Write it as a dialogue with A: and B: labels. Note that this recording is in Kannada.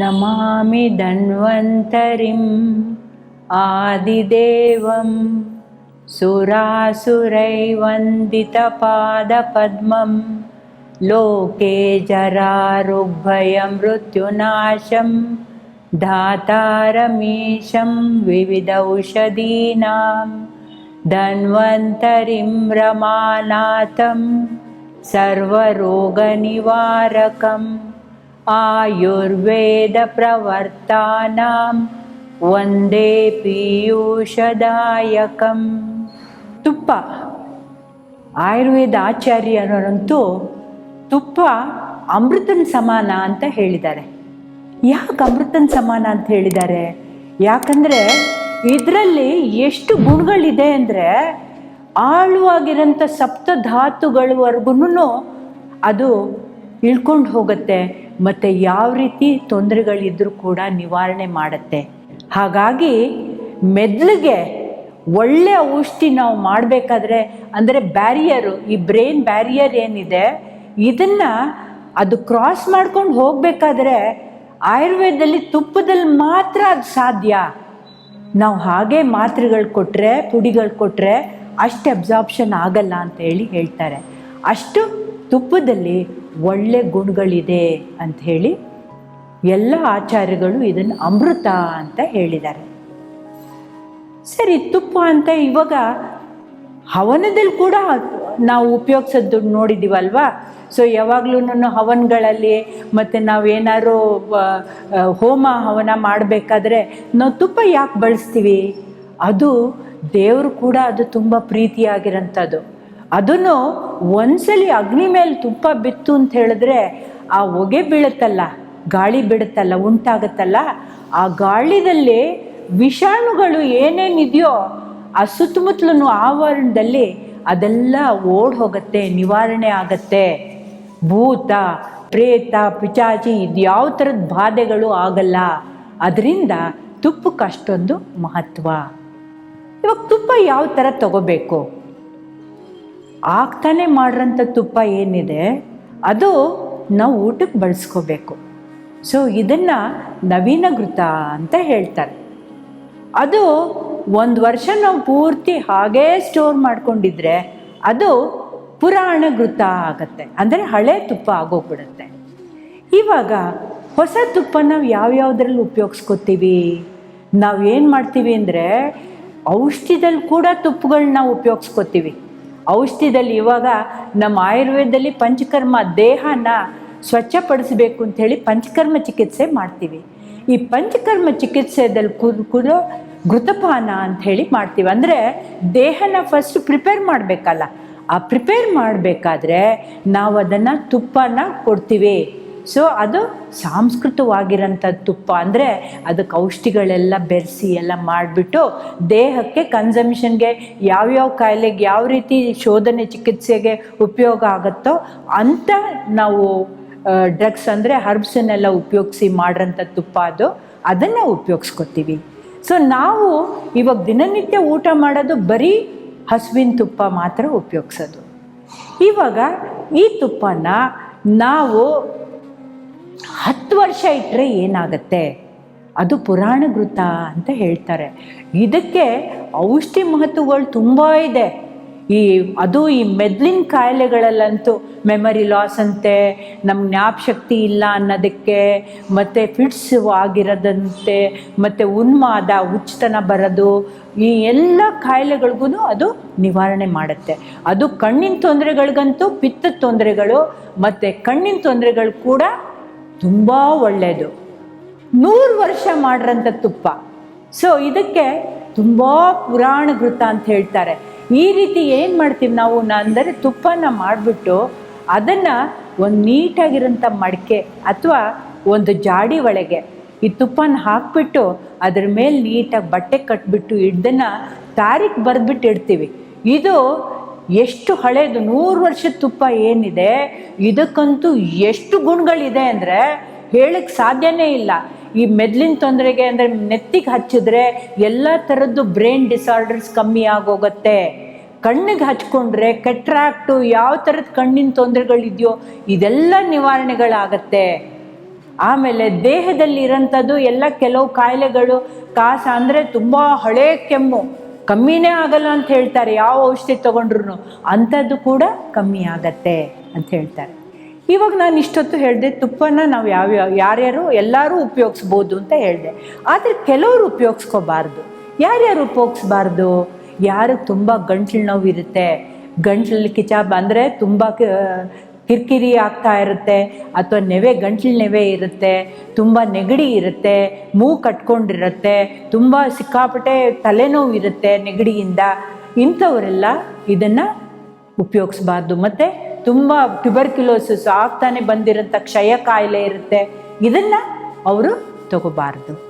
A: नमामि धन्वन्तरिम् आदिदेवं सुरासुरैवन्दितपादपद्मं लोके जरारुग्भयं मृत्युनाशं धातारमीशं विविधौषधीनां धन्वन्तरिं रमानाथं सर्वरोगनिवारकम् आयुर्वेदप्रवर्तानां वन्दे ಪೀಯೂಷದಾಯಕಂ ತುಪ್ಪ ಆಯುರ್ವೇದ ಆಚಾರ್ಯರಂತೂ ತುಪ್ಪ ಅಮೃತನ ಸಮಾನ ಅಂತ ಹೇಳಿದ್ದಾರೆ ಯಾಕೆ ಅಮೃತನ ಸಮಾನ ಅಂತ ಹೇಳಿದ್ದಾರೆ ಯಾಕಂದರೆ ಇದರಲ್ಲಿ ಎಷ್ಟು ಗುಣಗಳಿದೆ ಅಂದರೆ ಆಳವಾಗಿರೋಂಥ ಸಪ್ತಧಾತುಗಳವರೆಗೂ ಅದು ಇಳ್ಕೊಂಡು ಹೋಗುತ್ತೆ, ಮತ್ತು ಯಾವ ರೀತಿ ತೊಂದರೆಗಳಿದ್ರೂ ಕೂಡ ನಿವಾರಣೆ ಮಾಡುತ್ತೆ. ಹಾಗಾಗಿ ಮೆದ್ಲಿಗೆ ಒಳ್ಳೆಯ ಔಷಧಿ ನಾವು ಮಾಡಬೇಕಾದ್ರೆ, ಅಂದರೆ ಬ್ಯಾರಿಯರು ಈ ಬ್ರೈನ್ ಬ್ಯಾರಿಯರ್ ಏನಿದೆ, ಇದನ್ನು ಅದು ಕ್ರಾಸ್ ಮಾಡ್ಕೊಂಡು ಹೋಗಬೇಕಾದ್ರೆ ಆಯುರ್ವೇದದಲ್ಲಿ ತುಪ್ಪದಲ್ಲಿ ಮಾತ್ರ ಅದು ಸಾಧ್ಯ. ನಾವು ಹಾಗೆ ಮಾತ್ರೆಗಳು ಕೊಟ್ಟರೆ ಪುಡಿಗಳು ಕೊಟ್ಟರೆ ಅಷ್ಟು ಅಬ್ಸಾರ್ಪ್ಷನ್ ಆಗಲ್ಲ ಅಂತ ಹೇಳಿ ಹೇಳ್ತಾರೆ. ಅಷ್ಟು ತುಪ್ಪದಲ್ಲಿ ಒಳ್ಳೆ ಗುಣಗಳಿದೆ ಅಂತ ಹೇಳಿ ಎಲ್ಲ ಆಚಾರ್ಯಗಳು ಇದನ್ನು ಅಮೃತ ಅಂತ ಹೇಳಿದ್ದಾರೆ. ಸರಿ, ತುಪ್ಪ ಅಂತ ಇವಾಗ ಹವನದಲ್ಲಿ ಕೂಡ ನಾವು ಉಪಯೋಗಿಸೋದು ನೋಡಿದ್ದೀವಲ್ವಾ ಸೊ ಯಾವಾಗ್ಲೂ ಹವನಗಳಲ್ಲಿ ಮತ್ತು ನಾವೇನಾದ್ರು ಹೋಮ ಹವನ ಮಾಡಬೇಕಾದ್ರೆ ನಾವು ತುಪ್ಪ ಯಾಕೆ ಬಳಸ್ತೀವಿ? ಅದು ದೇವರು ಕೂಡ ಅದು ತುಂಬ ಪ್ರೀತಿಯಾಗಿರೋಂಥದ್ದು. ಅದನ್ನು ಒಂದ್ಸಲಿ ಅಗ್ನಿ ಮೇಲೆ ತುಪ್ಪ ಬಿತ್ತು ಅಂತ ಹೇಳಿದ್ರೆ ಆ ಹೊಗೆ ಬೀಳುತ್ತಲ್ಲ, ಗಾಳಿ ಬಿಡುತ್ತಲ್ಲ, ಉಂಟಾಗುತ್ತಲ್ಲ, ಆ ಗಾಳಿದಲ್ಲಿ ವಿಷಾಣುಗಳು ಏನೇನಿದೆಯೋ ಆ ಸುತ್ತಮುತ್ತಲೂ ಆವರಣದಲ್ಲಿ ಅದೆಲ್ಲ ಓಡ್ ಹೋಗುತ್ತೆ, ನಿವಾರಣೆ ಆಗತ್ತೆ. ಭೂತ, ಪ್ರೇತ ಪಿಚಾಚಿ ಇದ್ಯಾವ ಥರದ ಬಾಧೆಗಳು ಆಗಲ್ಲ. ಅದರಿಂದ ತುಪ್ಪಕ್ಕೆ ಅಷ್ಟೊಂದು ಮಹತ್ವ. ಇವಾಗ ತುಪ್ಪ ಯಾವ ಥರ ತಗೋಬೇಕು? ಆಗ್ತಾನೆ ಮಾಡಿರೋಂಥ ತುಪ್ಪ ಏನಿದೆ, ಅದು ನಾವು ಊಟಕ್ಕೆ ಬಳಸ್ಕೋಬೇಕು. ಸೊ ಇದನ್ನು ನವೀನ ಘೃತ ಅಂತ ಹೇಳ್ತಾರೆ. ಅದು ಒಂದು ವರ್ಷ ನಾವು ಪೂರ್ತಿ ಹಾಗೇ ಸ್ಟೋರ್ ಮಾಡ್ಕೊಂಡಿದ್ರೆ ಅದು ಪುರಾಣ ಘೃತ ಆಗುತ್ತೆ. ಅಂದರೆ ಹಳೆ ತುಪ್ಪ ಆಗೋಗ್ಬಿಡುತ್ತೆ. ಇವಾಗ ಹೊಸ ತುಪ್ಪ ನಾವು ಯಾವ್ಯಾವುದ್ರಲ್ಲಿ ಉಪಯೋಗಿಸ್ಕೋತೀವಿ? ನಾವು ಏನು ಮಾಡ್ತೀವಿ ಅಂದರೆ ಔಷಧಿದಲ್ಲಿ ಕೂಡ ತುಪ್ಪಗಳನ್ನ ಉಪಯೋಗಿಸ್ಕೋತೀವಿ. ಔಷಧಿದಲ್ಲಿ ಇವಾಗ ನಮ್ಮ ಆಯುರ್ವೇದದಲ್ಲಿ ಪಂಚಕರ್ಮ ದೇಹನ ಸ್ವಚ್ಛಪಡಿಸಬೇಕು ಅಂಥೇಳಿ ಪಂಚಕರ್ಮ ಚಿಕಿತ್ಸೆ ಮಾಡ್ತೀವಿ. ಈ ಪಂಚಕರ್ಮ ಚಿಕಿತ್ಸೆದಲ್ಲಿ ಕುದೋ ಘೃತಪಾನ ಅಂತ ಹೇಳಿ ಮಾಡ್ತೀವಿ. ಅಂದರೆ ದೇಹನ ಫಸ್ಟ್ ಪ್ರಿಪೇರ್ ಮಾಡಬೇಕಲ್ಲ. ಆ ಪ್ರಿಪೇರ್ ಮಾಡಬೇಕಾದ್ರೆ ನಾವು ಅದನ್ನು ತುಪ್ಪನ ಕೊಡ್ತೀವಿ. ಸೊ ಅದು ಸಾಂಸ್ಕೃತವಾಗಿರೋಂಥ ತುಪ್ಪ. ಅಂದರೆ ಅದಕ್ಕೆ ಔಷಧಿಗಳೆಲ್ಲ ಬೆರೆಸಿ ಎಲ್ಲ ಮಾಡಿಬಿಟ್ಟು ದೇಹಕ್ಕೆ ಕನ್ಸಮ್ಷನ್ಗೆ ಯಾವ್ಯಾವ ಕಾಯಿಲೆಗೆ ಯಾವ ರೀತಿ ಶೋಧನೆ ಚಿಕಿತ್ಸೆಗೆ ಉಪಯೋಗ ಆಗುತ್ತೋ ಅಂಥ ನಾವು ಡ್ರಗ್ಸ್ ಅಂದರೆ ಹರ್ಬ್ಸನ್ನೆಲ್ಲ ಉಪಯೋಗಿಸಿ ಮಾಡಿರೋಂಥ ತುಪ್ಪ ಅದು. ಅದನ್ನು ಉಪಯೋಗಿಸ್ಕೊತೀವಿ. ಸೊ ನಾವು ಇವಾಗ ದಿನನಿತ್ಯ ಊಟ ಮಾಡೋದು ಬರೀ ಹಸುವಿನ ತುಪ್ಪ ಮಾತ್ರ ಉಪಯೋಗಿಸೋದು. ಇವಾಗ ಈ ತುಪ್ಪನ ನಾವು ಹತ್ತು ವರ್ಷ ಇಟ್ಟರೆ ಏನಾಗತ್ತೆ? ಅದು ಪುರಾಣ ಘೃತ ಅಂತ ಹೇಳ್ತಾರೆ. ಇದಕ್ಕೆ ಔಷಧಿ ಮಹತ್ವಗಳು ತುಂಬ ಇದೆ. ಈ, ಅದು ಈ ಮೆದ್ಲಿನ ಕಾಯಿಲೆಗಳಲ್ಲಂತೂ ಮೆಮರಿ ಲಾಸ್ ಅಂತೆ ನಮ್ಮ ಜ್ಞಾಪಶಕ್ತಿ ಇಲ್ಲ ಅನ್ನೋದಕ್ಕೆ, ಮತ್ತು ಫಿಟ್ಸ್ ಆಗಿರೋದಂತೆ, ಮತ್ತು ಉನ್ಮಾದ, ಉಚ್ಚತನ ಬರೋದು, ಈ ಎಲ್ಲ ಕಾಯಿಲೆಗಳಿಗೂ ಅದು ನಿವಾರಣೆ ಮಾಡುತ್ತೆ. ಅದು ಕಣ್ಣಿನ ತೊಂದರೆಗಳಿಗಂತೂ, ಪಿತ್ತದ ತೊಂದರೆಗಳು, ಮತ್ತು ಕಣ್ಣಿನ ತೊಂದರೆಗಳು ಕೂಡ ತುಂಬ ಒಳ್ಳೆಯದು ನೂರು ವರ್ಷ ಮಾಡಿರೋಂಥ ತುಪ್ಪ. ಸೊ ಇದಕ್ಕೆ ತುಂಬ ಪುರಾಣ ಘೃತ ಅಂತ ಹೇಳ್ತಾರೆ. ಈ ರೀತಿ ಏನು ಮಾಡ್ತೀವಿ ನಾವು? ಅಂದರೆ ತುಪ್ಪನ ಮಾಡಿಬಿಟ್ಟು ಅದನ್ನು ಒಂದು ನೀಟಾಗಿರೋಂಥ ಮಡಿಕೆ ಅಥವಾ ಒಂದು ಜಾಡಿ ಒಳಗೆ ಈ ತುಪ್ಪನ ಹಾಕ್ಬಿಟ್ಟು ಅದ್ರ ಮೇಲೆ ನೀಟಾಗಿ ಬಟ್ಟೆ ಕಟ್ಬಿಟ್ಟು ಇದನ್ನು ತಾರೀಕು ಬರೆದ್ಬಿಟ್ಟು ಇಡ್ತೀವಿ ಇದು ಎಷ್ಟು ಹಳೇದು, ನೂರು ವರ್ಷದ ತುಪ್ಪ ಏನಿದೆ, ಇದಕ್ಕಂತೂ ಎಷ್ಟು ಗುಣಗಳಿದೆ ಅಂದರೆ ಹೇಳಕ್ಕೆ ಸಾಧ್ಯನೇ ಇಲ್ಲ. ಈ ಮೆದ್ಲಿನ ತೊಂದರೆಗೆ ಅಂದರೆ ನೆತ್ತಿಗೆ ಹಚ್ಚಿದ್ರೆ ಎಲ್ಲ ಥರದ್ದು ಬ್ರೈನ್ ಡಿಸಾರ್ಡರ್ಸ್ ಕಮ್ಮಿ ಆಗೋಗುತ್ತೆ. ಕಣ್ಣಿಗೆ ಹಚ್ಕೊಂಡ್ರೆ ಕೆಟ್ರಾಕ್ಟು ಯಾವ ಥರದ ಕಣ್ಣಿನ ತೊಂದರೆಗಳಿದೆಯೋ ಇದೆಲ್ಲ ನಿವಾರಣೆಗಳಾಗತ್ತೆ. ಆಮೇಲೆ ದೇಹದಲ್ಲಿ ಇರೋಂಥದ್ದು ಎಲ್ಲ ಕೆಲವು ಕಾಯಿಲೆಗಳು, ಕಾಸ ಅಂದರೆ ತುಂಬ ಹಳೇ ಕೆಮ್ಮು. ಕಮ್ಮಿನೇ ಆಗಲ್ಲ ಅಂತ ಹೇಳ್ತಾರೆ. ಯಾವ ಔಷಧಿ ತೊಗೊಂಡ್ರು ಅಂಥದ್ದು ಕೂಡ ಕಮ್ಮಿ ಆಗತ್ತೆ ಅಂತ ಹೇಳ್ತಾರೆ. ಇವಾಗ ನಾನು ಇಷ್ಟೊತ್ತು ಹೇಳಿದೆ, ತುಪ್ಪನ ನಾವು ಯಾವ್ಯಾವ ಯಾರ್ಯಾರು ಎಲ್ಲರೂ ಉಪಯೋಗಿಸ್ಬೋದು ಅಂತ ಹೇಳಿದೆ. ಆದರೆ ಕೆಲವರು ಉಪಯೋಗಿಸ್ಕೋಬಾರ್ದು. ಯಾರ್ಯಾರು ಉಪಯೋಗಿಸ್ಬಾರ್ದು? ಯಾರು ತುಂಬ ಗಂಟ್ಲು ನೋವು ಇರುತ್ತೆ ಗಂಟ್ಲಲ್ಲಿ ಕಿಚಾಬ್ ಅಂದರೆ ತುಂಬ ಕಿರಿಕಿರಿ ಆಗ್ತಾ ಇರುತ್ತೆ, ಅಥವಾ ನೆವೆ, ಗಂಟ್ಲು ನೆವೆ ಇರುತ್ತೆ, ತುಂಬ ನೆಗಡಿ ಇರುತ್ತೆ, ಮೂ ಕಟ್ಕೊಂಡಿರುತ್ತೆ, ತುಂಬ ಸಿಕ್ಕಾಪಟ್ಟೆ ತಲೆನೋವು ಇರುತ್ತೆ ನೆಗಡಿಯಿಂದ. ಇಂಥವರೆಲ್ಲ ಇದನ್ನು ಉಪಯೋಗಿಸ್ಬಾರ್ದು. ಮತ್ತು ತುಂಬ ಟ್ಯುಬರ್ಕ್ಯುಲೋಸಿಸ್ ಆಗ್ತಾನೆ ಬಂದಿರೋಂಥ ಕ್ಷಯ ಕಾಯಿಲೆ ಇರುತ್ತೆ. ಇದನ್ನು ಅವರು ತಗೋಬಾರ್ದು.